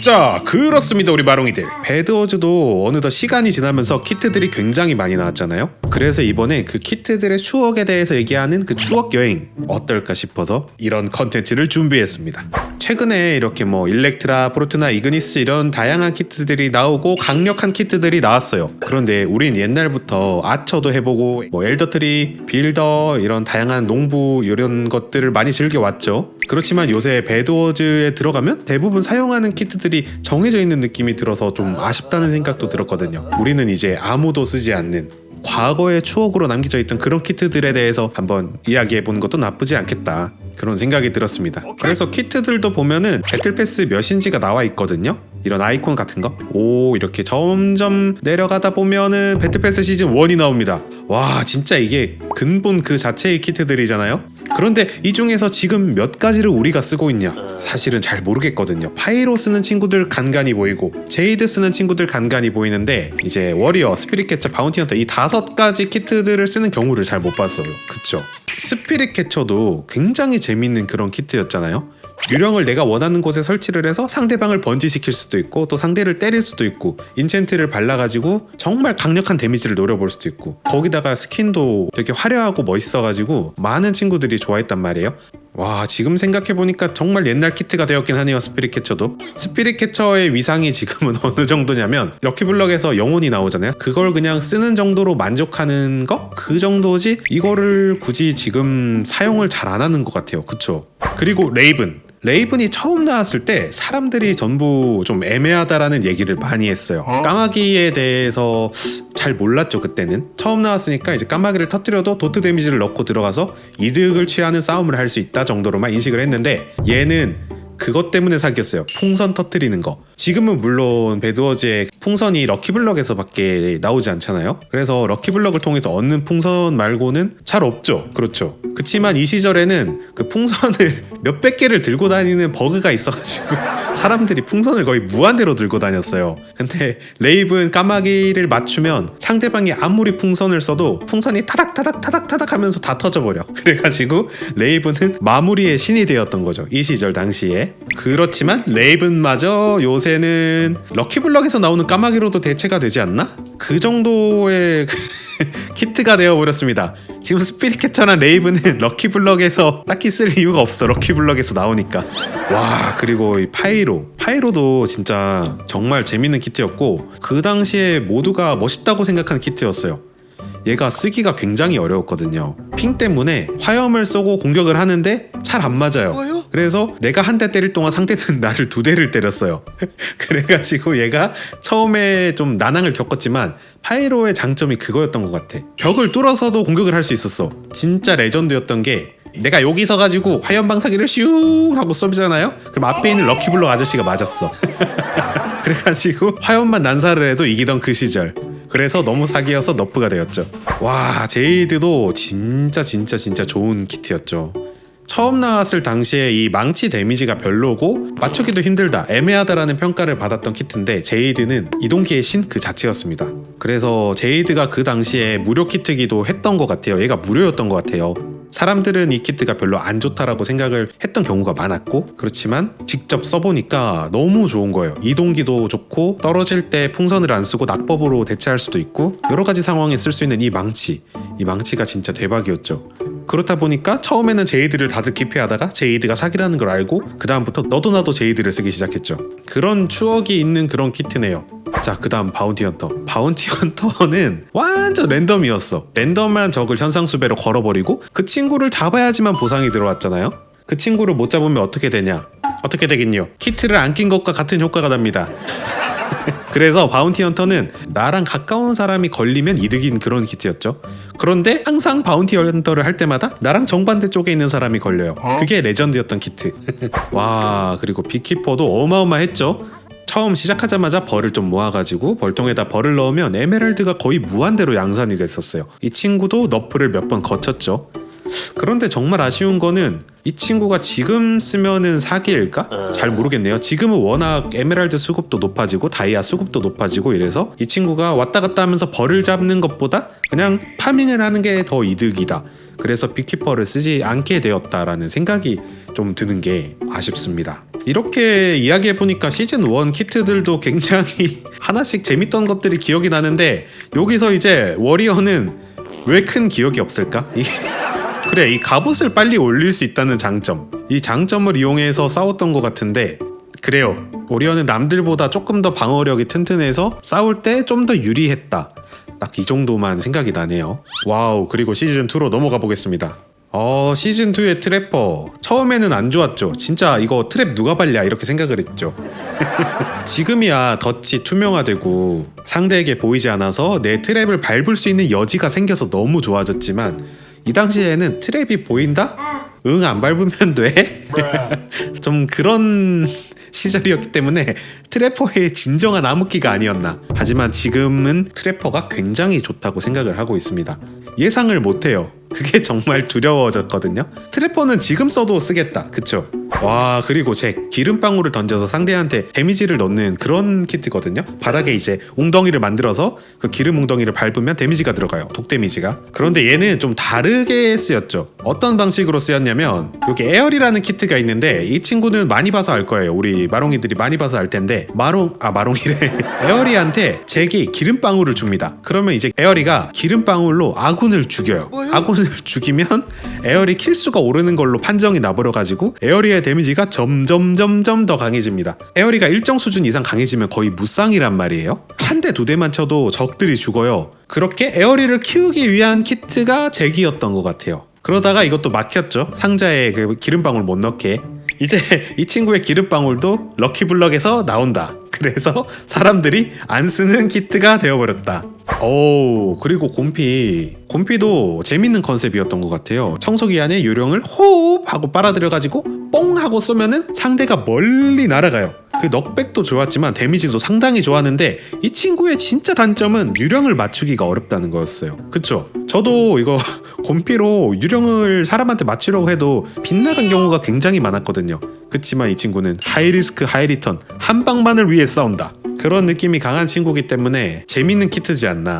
자 그렇습니다 우리 마롱이들. 배드워즈도 어느덧 시간이 지나면서 키트들이 굉장히 많이 나왔잖아요 그래서 이번에 그 키트들의 추억에 대해서 얘기하는 그 추억 여행 어떨까 싶어서 이런 컨텐츠를 준비했습니다. 최근에 이렇게 뭐 일렉트라 프로트나 이그니스 이런 다양한 키트들이 나오고 강력한 키트들이 나왔어요. 그런데 우린 옛날부터 아처도 해보고 뭐 엘더트리 빌더 이런 다양한 농부 이런 것들을 많이 즐겨왔죠. 그렇지만 요새 배드워즈에 들어가면 대부분 사용하는 키트들이 정해져 있는 느낌이 들어서 좀 아쉽다는 생각도 들었거든요. 우리는 이제 아무도 쓰지 않는 과거의 추억으로 남겨져 있던 그런 키트들에 대해서 한번 이야기해 보는 것도 나쁘지 않겠다. 그런 생각이 들었습니다. 그래서 키트들도 보면은 배틀패스 몇인지가 나와 있거든요. 이런 아이콘 같은 거. 오, 이렇게 점점 내려가다 보면은 배틀패스 시즌 1이 나옵니다. 와, 진짜 이게 근본 그 자체의 키트들이잖아요. 그런데 이 중에서 지금 몇 가지를 우리가 쓰고 있냐? 사실은 잘 모르겠거든요. 파이로 쓰는 친구들 간간히 보이고 제이드 쓰는 친구들 간간히 보이는데 이제 워리어, 스피릿 캐쳐, 바운티 헌터 이 다섯 가지 키트들을 쓰는 경우를 잘 못 봤어요. 그쵸? 스피릿 캐쳐도 굉장히 재밌는 그런 키트였잖아요. 유령을 내가 원하는 곳에 설치를 해서 상대방을 번지시킬 수도 있고 또 상대를 때릴 수도 있고 인챈트를 발라가지고 정말 강력한 데미지를 노려볼 수도 있고 거기다가 스킨도 되게 화려하고 멋있어가지고 많은 친구들이 좋아했단 말이에요. 와 지금 생각해보니까 정말 옛날 키트가 되었긴 하네요 스피릿 캐쳐도. 스피릿 캐쳐의 위상이 지금은 어느 정도냐면 럭키블럭에서 영혼이 나오잖아요. 그걸 그냥 쓰는 정도로 만족하는 거? 그 정도지? 이거를 굳이 지금 사용을 잘 안 하는 것 같아요. 그쵸? 그리고 레이븐 레이븐이 처음 나왔을 때 사람들이 전부 좀 애매하다라는 얘기를 많이 했어요. 까마귀에 대해서 잘 몰랐죠 그때는. 처음 나왔으니까 이제 까마귀를 터뜨려도 도트 데미지를 넣고 들어가서 이득을 취하는 싸움을 할 수 있다 정도로만 인식을 했는데 얘는 그것 때문에 사귀었어요. 풍선 터트리는 거. 지금은 물론 배드워즈의 풍선이 럭키블럭에서밖에 나오지 않잖아요. 그래서 럭키블럭을 통해서 얻는 풍선 말고는 잘 없죠. 그렇죠. 그치만 이 시절에는 그 풍선을 몇백 개를 들고 다니는 버그가 있어가지고 사람들이 풍선을 거의 무한대로 들고 다녔어요. 근데 레이븐 까마귀를 맞추면 상대방이 아무리 풍선을 써도 풍선이 타닥 타닥 타닥 타닥 하면서 다 터져버려. 그래가지고 레이븐은 마무리의 신이 되었던 거죠. 이 시절 당시에. 그렇지만 레이븐마저 요새는 럭키블럭에서 나오는 까마귀로도 대체가 되지 않나? 그 정도의 키트가 되어버렸습니다. 지금 스피릿 캐쳐나 레이븐은 럭키블럭에서 딱히 쓸 이유가 없어. 럭키블럭에서 나오니까. 와 그리고 이 파이로. 파이로도 진짜 정말 재밌는 키트였고 그 당시에 모두가 멋있다고 생각하는 키트였어요. 얘가 쓰기가 굉장히 어려웠거든요. 핑 때문에 화염을 쏘고 공격을 하는데 잘 안 맞아요. 그래서 내가 한 대 때릴 동안 상대는 나를 두 대를 때렸어요. 그래가지고 얘가 처음에 좀 난항을 겪었지만 파이로의 장점이 그거였던 것 같아. 벽을 뚫어서도 공격을 할 수 있었어. 진짜 레전드였던 게 내가 여기 서 가지고 화염 방사기를 슝 하고 쏘잖아요. 그럼 앞에 있는 럭키블럭 아저씨가 맞았어. 그래가지고 화염만 난사를 해도 이기던 그 시절. 그래서 너무 사기여서 너프가 되었죠. 와 제이드도 진짜 진짜 진짜 좋은 키트였죠. 처음 나왔을 당시에 이 망치 데미지가 별로고 맞추기도 힘들다 애매하다라는 평가를 받았던 키트인데 제이드는 이동기의 신 그 자체였습니다 그래서 제이드가 그 당시에 무료 키트기도 했던 것 같아요 얘가 무료였던 것 같아요 사람들은 이 키트가 별로 안 좋다라고 생각을 했던 경우가 많았고 그렇지만 직접 써보니까 너무 좋은 거예요 이동기도 좋고 떨어질 때 풍선을 안 쓰고 낙법으로 대체할 수도 있고 여러 가지 상황에 쓸 수 있는 이 망치 이 망치가 진짜 대박이었죠 그렇다 보니까 처음에는 제이드를 다들 기피하다가 제이드가 사기라는 걸 알고 그 다음부터 너도 나도 제이드를 쓰기 시작했죠. 그런 추억이 있는 그런 키트네요. 자, 그 다음 바운티 헌터. 바운티 헌터는 완전 랜덤이었어. 랜덤한 적을 현상 수배로 걸어버리고 그 친구를 잡아야지만 보상이 들어왔잖아요. 그 친구를 못 잡으면 어떻게 되냐? 어떻게 되겠냐? 키트를 안 낀 것과 같은 효과가 납니다. 그래서 바운티 헌터는 나랑 가까운 사람이 걸리면 이득인 그런 키트였죠. 그런데 항상 바운티 헌터를 할 때마다 나랑 정반대 쪽에 있는 사람이 걸려요. 그게 레전드였던 키트. 와 그리고 비키퍼도 어마어마했죠. 처음 시작하자마자 벌을 좀 모아가지고 벌통에다 벌을 넣으면 에메랄드가 거의 무한대로 양산이 됐었어요. 이 친구도 너프를 몇 번 거쳤죠. 그런데 정말 아쉬운 거는 이 친구가 지금 쓰면은 사기일까? 잘 모르겠네요. 지금은 워낙 에메랄드 수급도 높아지고 다이아 수급도 높아지고 이래서 이 친구가 왔다 갔다 하면서 벌을 잡는 것보다 그냥 파밍을 하는 게 더 이득이다. 그래서 빅키퍼를 쓰지 않게 되었다라는 생각이 좀 드는 게 아쉽습니다. 이렇게 이야기해 보니까 시즌 1 키트들도 굉장히 하나씩 재밌던 것들이 기억이 나는데 여기서 이제 워리어는 왜 큰 기억이 없을까? 이- 그래 이 갑옷을 빨리 올릴 수 있다는 장점 이 장점을 이용해서 싸웠던 것 같은데 그래요 오리언은 남들보다 조금 더 방어력이 튼튼해서 싸울 때 좀 더 유리했다 딱 이 정도만 생각이 나네요. 와우 그리고 시즌 2로 넘어가 보겠습니다. 어 시즌 2의 트래퍼. 처음에는 안 좋았죠. 진짜 이거 트랩 누가 발랴 이렇게 생각을 했죠. 지금이야 덫이 투명화되고 상대에게 보이지 않아서 내 트랩을 밟을 수 있는 여지가 생겨서 너무 좋아졌지만 이 당시에는 트랩이 보인다? 응 안 밟으면 돼? 좀 그런 시절이었기 때문에 트래퍼의 진정한 암흑기가 아니었나. 하지만 지금은 트래퍼가 굉장히 좋다고 생각을 하고 있습니다. 예상을 못해요 그게 정말 두려워졌거든요. 트래퍼는 지금 써도 쓰겠다. 그쵸? 와 그리고 제 기름방울을 던져서 상대한테 데미지를 넣는 그런 키트거든요. 바닥에 이제 웅덩이를 만들어서 그 기름 웅덩이를 밟으면 데미지가 들어가요. 독 데미지가. 그런데 얘는 좀 다르게 쓰였죠. 어떤 방식으로 쓰였냐면 여기 에어리라는 키트가 있는데 이 친구는 많이 봐서 알 거예요. 우리 마롱이들이 많이 봐서 알 텐데. 마롱 아 마롱이래. 에어리한테 제기 기름방울을 줍니다. 그러면 이제 에어리가 기름방울로 아군을 죽여요. 아군 을 죽이면 에어리 킬수가 오르는 걸로 판정이 나버려 가지고 에어리의 데미지가 점점 점점 더 강해집니다. 에어리가 일정 수준 이상 강해지면 거의 무쌍이란 말이에요. 한 대 두 대만 쳐도 적들이 죽어요. 그렇게 에어리를 키우기 위한 키트가 제기였던 것 같아요. 그러다가 이것도 막혔죠. 상자에 그 기름방울 못 넣게. 이제 이 친구의 기름방울도 럭키블럭에서 나온다. 그래서 사람들이 안 쓰는 키트가 되어버렸다. 오 그리고 곰피 곰피도 재밌는 컨셉이었던 것 같아요 청소기 안에 요령을 호흡 하고 빨아들여가지고 뽕 하고 쏘면은 상대가 멀리 날아가요. 그 넉백도 좋았지만 데미지도 상당히 좋았는데 이 친구의 진짜 단점은 유령을 맞추기가 어렵다는 거였어요. 그쵸? 저도 이거 곰피로 유령을 사람한테 맞추려고 해도 빗나간 경우가 굉장히 많았거든요. 그치만 이 친구는 하이리스크 하이리턴 한 방만을 위해 싸운다. 그런 느낌이 강한 친구기 때문에 재밌는 키트지 않나.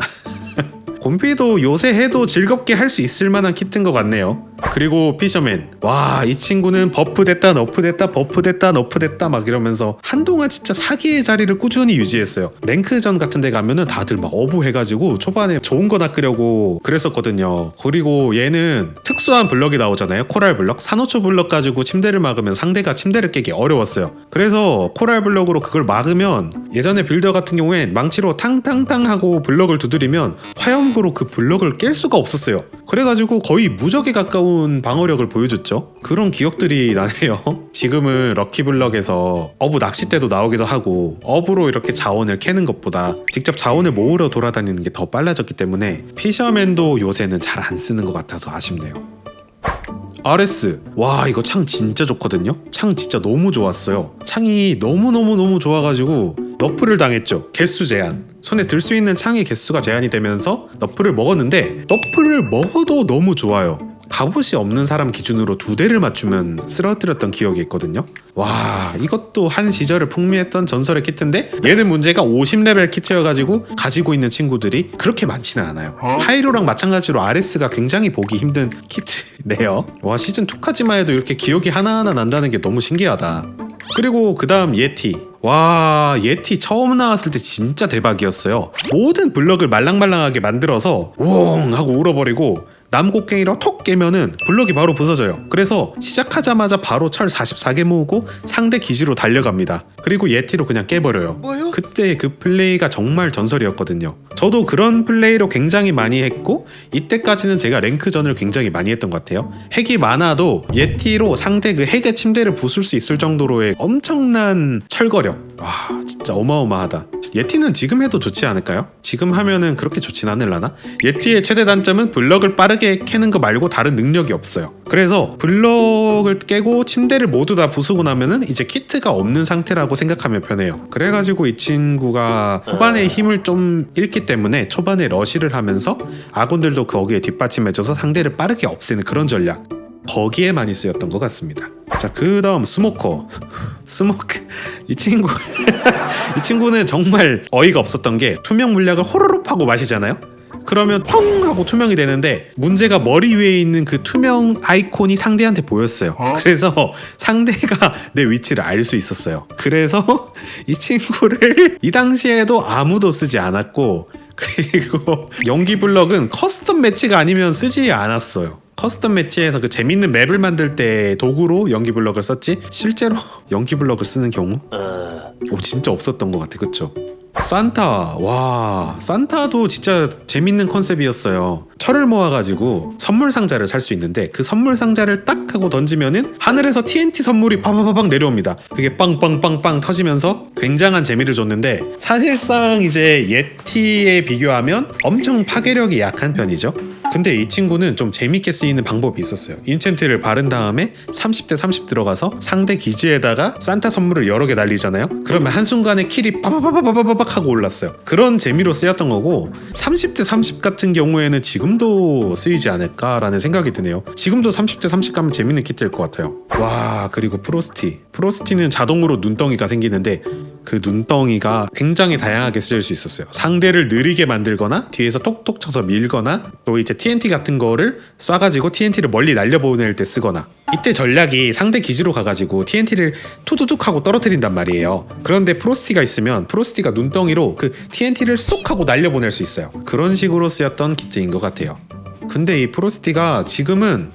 곰피도 요새 해도 즐겁게 할 수 있을 만한 키트인 것 같네요. 그리고 피셔맨. 와, 이 친구는 버프 됐다, 너프 됐다, 버프 됐다, 너프 됐다 막 이러면서 한동안 진짜 사기의 자리를 꾸준히 유지했어요. 랭크전 같은 데 가면은 다들 막 어부해가지고 초반에 좋은 거 낚으려고 그랬었거든요. 그리고 얘는 특수한 블럭이 나오잖아요. 코랄 블럭. 산호초 블럭 가지고 침대를 막으면 상대가 침대를 깨기 어려웠어요. 그래서 코랄 블럭으로 그걸 막으면 예전에 빌더 같은 경우엔 망치로 탕탕탕 하고 블럭을 두드리면 화염구로 그 블럭을 깰 수가 없었어요. 그래가지고 거의 무적에 가까운 방어력을 보여줬죠. 그런 기억들이 나네요. 지금은 럭키블럭에서 어부 낚싯대도 나오기도 하고 어부로 이렇게 자원을 캐는 것보다 직접 자원을 모으러 돌아다니는 게 더 빨라졌기 때문에 피셔맨도 요새는 잘 안 쓰는 것 같아서 아쉽네요. RS 와 이거 창 진짜 좋거든요 창 진짜 너무 좋았어요 창이 너무너무너무 좋아가지고 너프를 당했죠 개수 제한 손에 들 수 있는 창의 개수가 제한이 되면서 너프를 먹었는데 너프를 먹어도 너무 좋아요 갑옷이 없는 사람 기준으로 두 대를 맞추면 쓰러뜨렸던 기억이 있거든요. 와 이것도 한 시절을 풍미했던 전설의 키트인데 얘는 문제가 50레벨 키트여가지고 가지고 있는 친구들이 그렇게 많지는 않아요. 하이로랑 마찬가지로 RS가 굉장히 보기 힘든 키트네요. 와 시즌 2까지만 해도 이렇게 기억이 하나하나 난다는 게 너무 신기하다. 그리고 그 다음 예티. 와 예티 처음 나왔을 때 진짜 대박이었어요. 모든 블럭을 말랑말랑하게 만들어서 우엉 하고 울어버리고 남곡갱이로 톡 깨면은 블럭이 바로 부서져요. 그래서 시작하자마자 바로 철 44개 모으고 상대 기지로 달려갑니다. 그리고 예티로 그냥 깨버려요. 뭐요? 그때 그 플레이가 정말 전설이었거든요. 저도 그런 플레이로 굉장히 많이 했고 이때까지는 제가 랭크전을 굉장히 많이 했던 것 같아요. 핵이 많아도 예티로 상대 그 핵의 침대를 부술 수 있을 정도로의 엄청난 철거력. 와 진짜 어마어마하다. 예티는 지금 해도 좋지 않을까요? 지금 하면은 그렇게 좋진 않을라나? 예티의 최대 단점은 블럭을 빠르게 캐는 거 말고 다른 능력이 없어요. 그래서 블럭을 깨고 침대를 모두 다 부수고 나면은 이제 키트가 없는 상태라고 생각하면 편해요. 그래가지고 이 친구가 초반에 힘을 좀 잃기 때문에 초반에 러시를 하면서 아군들도 거기에 뒷받침해줘서 상대를 빠르게 없애는 그런 전략. 거기에 많이 쓰였던 것 같습니다. 자, 그 다음 스모커. 스모크. 이 친구. 이 친구는 정말 어이가 없었던 게 투명 물약을 호로록 하고 마시잖아요. 그러면 펑 하고 투명이 되는데 문제가 머리 위에 있는 그 투명 아이콘이 상대한테 보였어요. 그래서 상대가 내 위치를 알 수 있었어요. 그래서 이 친구를 이 당시에도 아무도 쓰지 않았고 그리고 연기 블럭은 커스텀 매치가 아니면 쓰지 않았어요. 커스텀 매치에서 그 재밌는 맵을 만들 때 도구로 연기 블럭을 썼지? 실제로 연기 블럭을 쓰는 경우? 오 진짜 없었던 것 같아. 그쵸? 산타. 와 산타도 진짜 재밌는 컨셉이었어요. 철을 모아가지고 선물 상자를 살 수 있는데 그 선물 상자를 딱 하고 던지면은 하늘에서 TNT 선물이 파바바박 내려옵니다. 그게 빵빵빵빵 터지면서 굉장한 재미를 줬는데 사실상 이제 예티에 비교하면 엄청 파괴력이 약한 편이죠 근데 이 친구는 좀 재밌게 쓰이는 방법이 있었어요. 인챈트를 바른 다음에 30대 30 들어가서 상대 기지에다가 산타 선물을 여러 개 날리잖아요? 그러면 한순간에 킬이 빠바바바바바박 하고 올랐어요. 그런 재미로 쓰였던 거고 30대 30 같은 경우에는 지금도 쓰이지 않을까라는 생각이 드네요. 지금도 30대 30 가면 재밌는 키트일 것 같아요. 와 그리고 프로스티. 프로스티는 자동으로 눈덩이가 생기는데 그 눈덩이가 굉장히 다양하게 쓰일 수 있었어요. 상대를 느리게 만들거나 뒤에서 톡톡 쳐서 밀거나 또 이제 TNT 같은 거를 쏴가지고 TNT를 멀리 날려보낼 때 쓰거나 이때 전략이 상대 기지로 가가지고 TNT를 투두둑 하고 떨어뜨린단 말이에요. 그런데 프로스티가 있으면 프로스티가 눈덩이로 그 TNT를 쏙 하고 날려보낼 수 있어요. 그런 식으로 쓰였던 키트인 것 같아요. 근데 이 프로스티가 지금은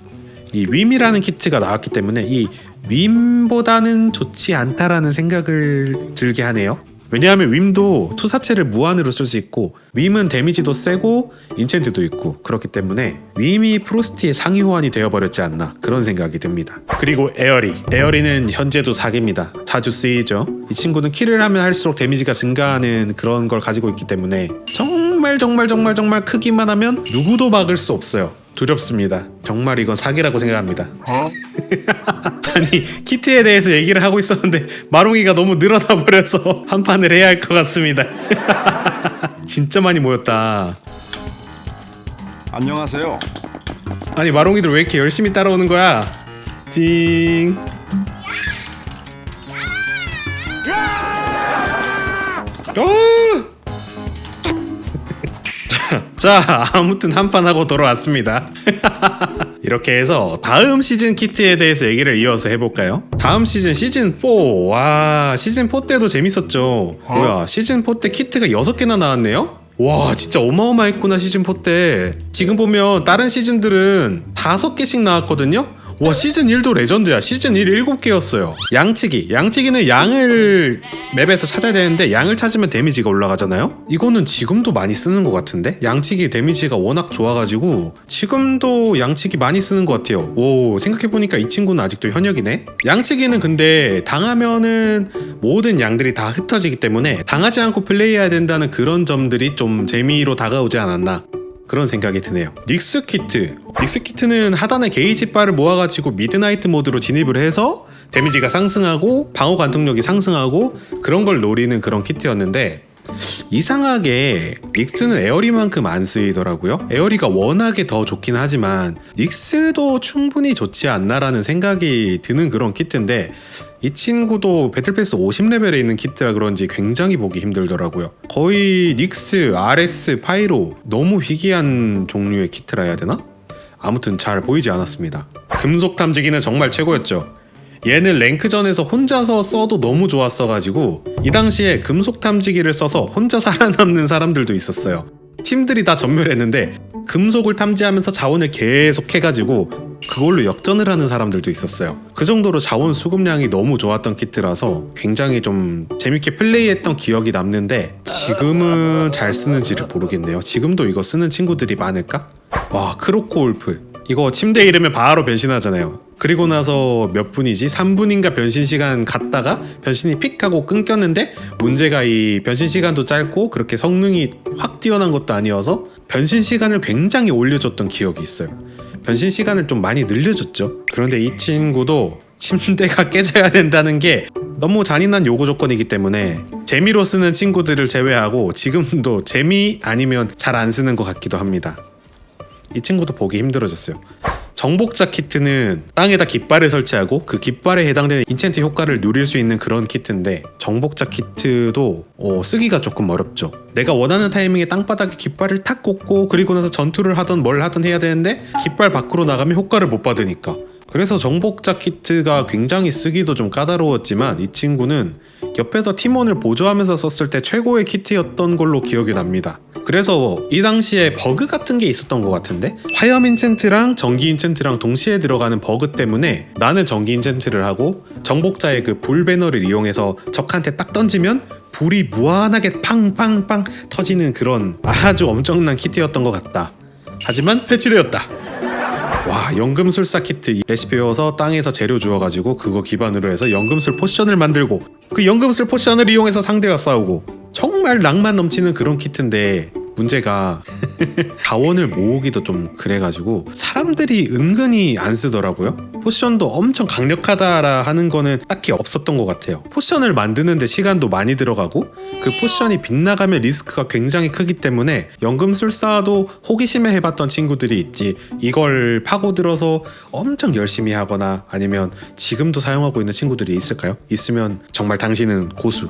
이 윈이라는 키트가 나왔기 때문에 이 윈보다는 좋지 않다라는 생각을 들게 하네요. 왜냐하면 윈도 투사체를 무한으로 쓸 수 있고 윈은 데미지도 세고 인챈트도 있고 그렇기 때문에 윈이 프로스티의 상위 호환이 되어버렸지 않나 그런 생각이 듭니다. 그리고 에어리 에어리는 현재도 사기입니다. 자주 쓰이죠. 이 친구는 킬을 하면 할수록 데미지가 증가하는 그런 걸 가지고 있기 때문에 정말 정말 정말 정말 크기만 하면 누구도 막을 수 없어요. 두렵습니다. 정말 이건 사기라고 생각합니다. 아니 키트에 대해서 얘기를 하고 있었는데 마롱이가 너무 늘어나 버려서 한 판을 해야 할 것 같습니다. 진짜 많이 모였다. 안녕하세요. 아니 마롱이들 왜 이렇게 열심히 따라오는 거야? 징. 어! 자 아무튼 한판 하고 돌아왔습니다. 이렇게 해서 다음 시즌 키트에 대해서 얘기를 이어서 해볼까요? 다음 시즌 시즌 4. 와 시즌 4 때도 재밌었죠. 뭐야 시즌 4 때 키트가 6개나 나왔네요? 와 진짜 어마어마했구나 시즌 4 때. 지금 보면 다른 시즌들은 5개씩 나왔거든요. 와 시즌 1도 레전드야. 시즌 1 7개였어요. 양치기. 양치기는 양을 맵에서 찾아야 되는데 양을 찾으면 데미지가 올라가잖아요? 이거는 지금도 많이 쓰는 것 같은데? 양치기 데미지가 워낙 좋아가지고 지금도 양치기 많이 쓰는 것 같아요. 오 생각해보니까 이 친구는 아직도 현역이네? 양치기는 근데 당하면은 모든 양들이 다 흩어지기 때문에 당하지 않고 플레이해야 된다는 그런 점들이 좀 재미로 다가오지 않았나 그런 생각이 드네요. 닉스 키트. 닉스 키트는 하단에 게이지 바를 모아가지고 미드나이트 모드로 진입을 해서 데미지가 상승하고 방어 관통력이 상승하고 그런 걸 노리는 그런 키트였는데 이상하게 닉스는 에어리만큼 안 쓰이더라고요. 에어리가 워낙에 더 좋긴 하지만 닉스도 충분히 좋지 않나라는 생각이 드는 그런 키트인데 이 친구도 배틀패스 50레벨에 있는 키트라 그런지 굉장히 보기 힘들더라고요. 거의 닉스, RS, 파이로 너무 희귀한 종류의 키트라 해야 되나? 아무튼 잘 보이지 않았습니다. 금속 탐지기는 정말 최고였죠. 얘는 랭크전에서 혼자서 써도 너무 좋았어가지고 이 당시에 금속 탐지기를 써서 혼자 살아남는 사람들도 있었어요. 팀들이 다 전멸했는데 금속을 탐지하면서 자원을 계속 해가지고 그걸로 역전을 하는 사람들도 있었어요. 그 정도로 자원 수급량이 너무 좋았던 키트라서 굉장히 좀 재밌게 플레이했던 기억이 남는데 지금은 잘 쓰는지를 모르겠네요. 지금도 이거 쓰는 친구들이 많을까? 와 크로코 울프 이거 침대 이름에 바로 변신하잖아요. 그리고 나서 몇 분이지? 3분인가 변신 시간 갔다가 변신이 픽 하고 끊겼는데 문제가 이 변신 시간도 짧고 그렇게 성능이 확 뛰어난 것도 아니어서 변신 시간을 굉장히 올려줬던 기억이 있어요. 변신 시간을 좀 많이 늘려줬죠. 그런데 이 친구도 침대가 깨져야 된다는 게 너무 잔인한 요구 조건이기 때문에 재미로 쓰는 친구들을 제외하고 지금도 재미 아니면 잘 안 쓰는 것 같기도 합니다. 이 친구도 보기 힘들어졌어요. 정복자 키트는 땅에다 깃발을 설치하고 그 깃발에 해당되는 인챈트 효과를 누릴 수 있는 그런 키트인데 정복자 키트도 어, 쓰기가 조금 어렵죠. 내가 원하는 타이밍에 땅바닥에 깃발을 탁 꽂고 그리고 나서 전투를 하던 뭘 하든 해야 되는데 깃발 밖으로 나가면 효과를 못 받으니까 그래서 정복 자 키트가 굉장히 쓰기도 좀 까다로웠지만 이 친구는 옆에서 팀원을 보조하면서 썼을 때 최고의 키트였던 걸로 기억이 납니다. 그래서 이 당시에 버그 같은 게 있었던 것 같은데 화염 인챈트랑 전기 인챈트랑 동시에 들어가는 버그 때문에 나는 전기 인챈트를 하고 정복자의 그 불 배너를 이용해서 적한테 딱 던지면 불이 무한하게 팡팡팡 터지는 그런 아주 엄청난 키트였던 것 같다. 하지만 해치되었다. 와 연금술사 키트. 이 레시피 외워서 땅에서 재료 주워가지고 그거 기반으로 해서 연금술 포션을 만들고 그 연금술 포션을 이용해서 상대와 싸우고 정말 낭만 넘치는 그런 키트인데 문제가 자원을 모으기도 좀 그래가지고 사람들이 은근히 안 쓰더라고요. 포션도 엄청 강력하다라 하는 거는 딱히 없었던 것 같아요. 포션을 만드는데 시간도 많이 들어가고 그 포션이 빗나가면 리스크가 굉장히 크기 때문에 연금술사도 호기심에 해봤던 친구들이 있지 이걸 파고들어서 엄청 열심히 하거나 아니면 지금도 사용하고 있는 친구들이 있을까요? 있으면 정말 당신은 고수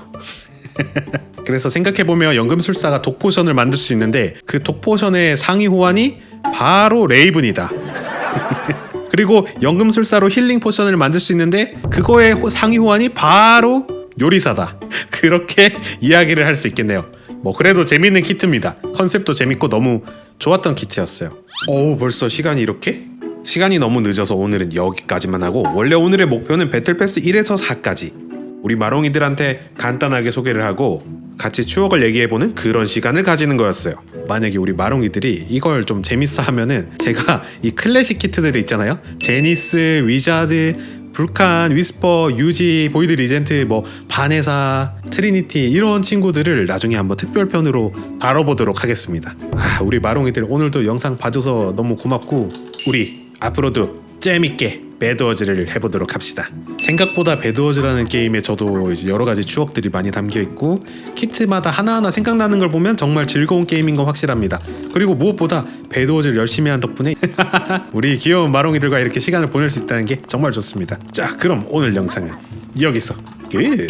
그래서 생각해보면 연금술사가 독포션을 만들 수 있는데 그 독포션의 상위 호환이 바로 레이븐이다 그리고 연금술사로 힐링 포션을 만들 수 있는데 그거의 호- 상위 호환이 바로 요리사다. 그렇게 이야기를 할 수 있겠네요. 뭐 그래도 재밌는 키트입니다. 컨셉도 재밌고 너무 좋았던 키트였어요. 오 벌써 시간이 이렇게? 시간이 너무 늦어서 오늘은 여기까지만 하고 원래 오늘의 목표는 배틀패스 1에서 4까지 우리 마롱이들한테 간단하게 소개를 하고 같이 추억을 얘기해보는 그런 시간을 가지는 거였어요. 만약에 우리 마롱이들이 이걸 좀 재밌어 하면은 제가 이 클래식 키트들이 있잖아요. 제니스, 위자드, 불칸, 위스퍼, 유지, 보이드 리젠트, 뭐 바네사, 트리니티 이런 친구들을 나중에 한번 특별편으로 다뤄보도록 하겠습니다. 아, 우리 마롱이들 오늘도 영상 봐줘서 너무 고맙고 우리 앞으로도 재밌게 배드워즈를 해보도록 합시다. 생각보다 배드워즈라는 게임에 저도 이제 여러 가지 추억들이 많이 담겨 있고 키트마다 하나하나 생각나는 걸 보면 정말 즐거운 게임인 건 확실합니다. 그리고 무엇보다 배드워즈를 열심히 한 덕분에 우리 귀여운 마롱이들과 이렇게 시간을 보낼 수 있다는 게 정말 좋습니다. 자, 그럼 오늘 영상은 여기서 끝.